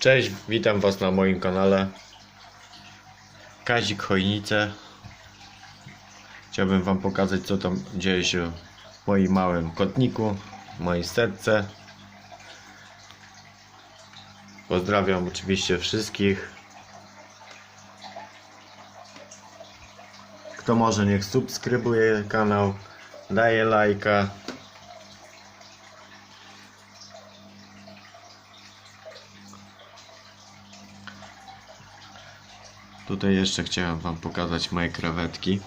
Cześć, witam Was na moim kanale. Kazik Chojnice. Chciałbym Wam pokazać, co tam dzieje się w moim małym kotniku, w mojej serce. Pozdrawiam oczywiście wszystkich. Kto może, niech subskrybuje kanał, daje lajka. Tutaj jeszcze chciałem Wam pokazać moje krewetki.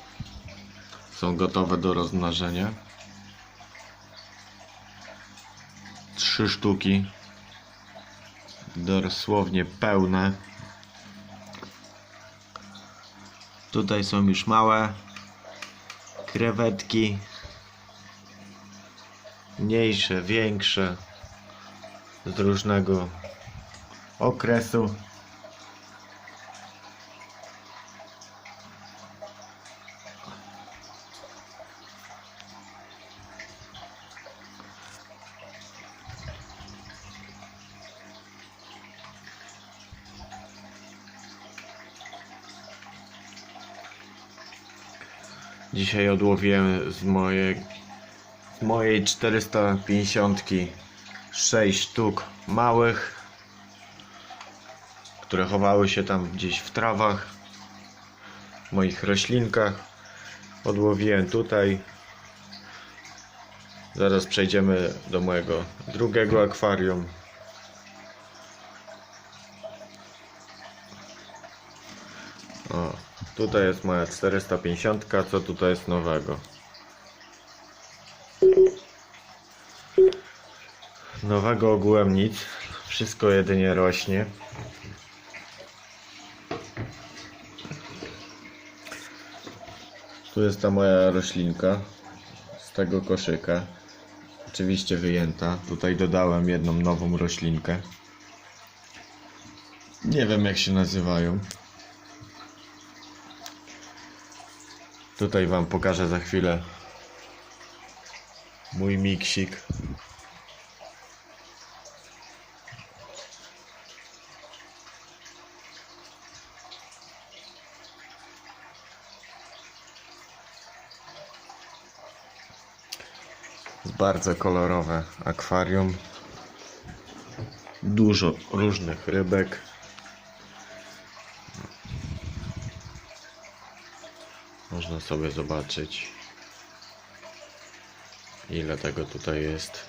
Są gotowe do rozmnożenia. Trzy sztuki. Dosłownie pełne. Tutaj są już małe krewetki. Mniejsze, większe. Z różnego okresu. Dzisiaj odłowiłem z mojej, z mojej 450 6 sztuk małych, które chowały się tam gdzieś w trawach, w moich roślinkach. Odłowiłem tutaj. Zaraz przejdziemy do mojego drugiego akwarium. O, tutaj jest moja 450. Co tutaj jest nowego? Nowego ogółem nic. Wszystko jedynie rośnie. Tu jest ta moja roślinka z tego koszyka. Oczywiście wyjęta. Tutaj dodałem jedną nową roślinkę. Nie wiem jak się nazywają. Tutaj Wam pokażę za chwilę mój miksik. Bardzo kolorowe akwarium. Dużo różnych rybek. Można sobie zobaczyć ile tego tutaj jest.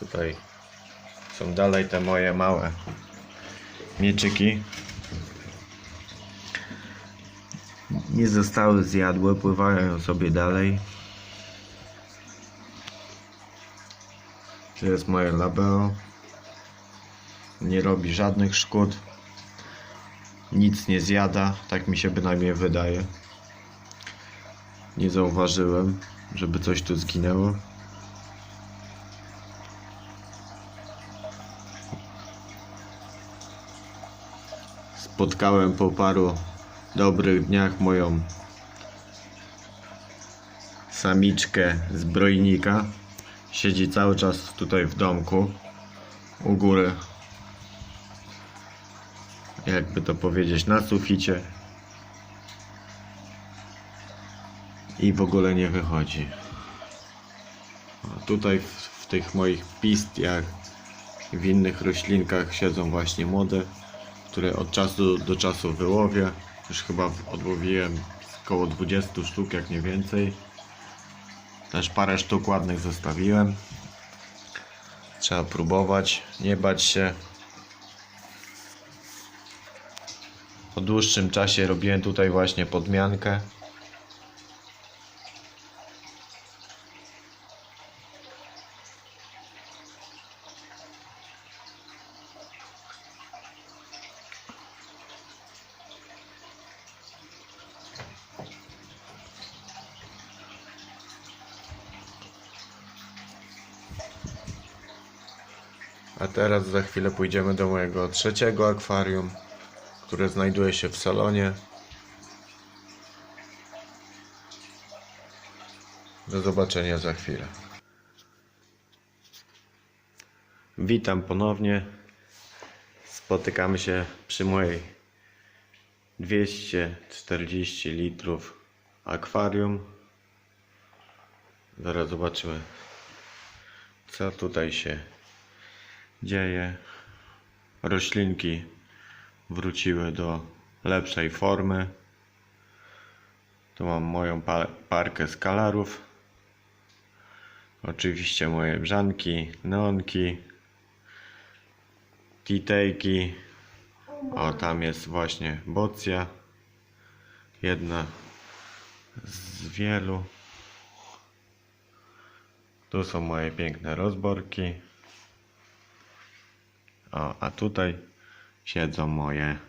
Tutaj są dalej te moje małe mieczyki nie zostały zjadłe, pływają sobie dalej. To jest moje labeo. Nie robi żadnych szkód. Nic nie zjada, tak mi się bynajmniej wydaje. Nie zauważyłem, żeby coś tu zginęło. Spotkałem po paru dobrych dniach moją samiczkę zbrojnika. Siedzi cały czas tutaj w domku u góry. Jakby to powiedzieć, na suficie. I w ogóle nie wychodzi. A tutaj w, w tych moich pistiach w innych roślinkach siedzą właśnie młode które od czasu do czasu wyłowię. Już chyba odłowiłem około 20 sztuk, jak nie więcej. Też parę sztuk ładnych zostawiłem. Trzeba próbować, nie bać się. Po dłuższym czasie robiłem tutaj właśnie podmiankę. A teraz za chwilę pójdziemy do mojego trzeciego akwarium, które znajduje się w salonie. Do zobaczenia za chwilę. Witam ponownie. Spotykamy się przy mojej 240 litrów akwarium. Zaraz zobaczymy, co tutaj się dzieje. Roślinki wróciły do lepszej formy. Tu mam moją pa- parkę skalarów. Oczywiście moje brzanki, neonki, titejki. O, tam jest właśnie bocja. Jedna z wielu. Tu są moje piękne rozborki. O, a tutaj siedzą moje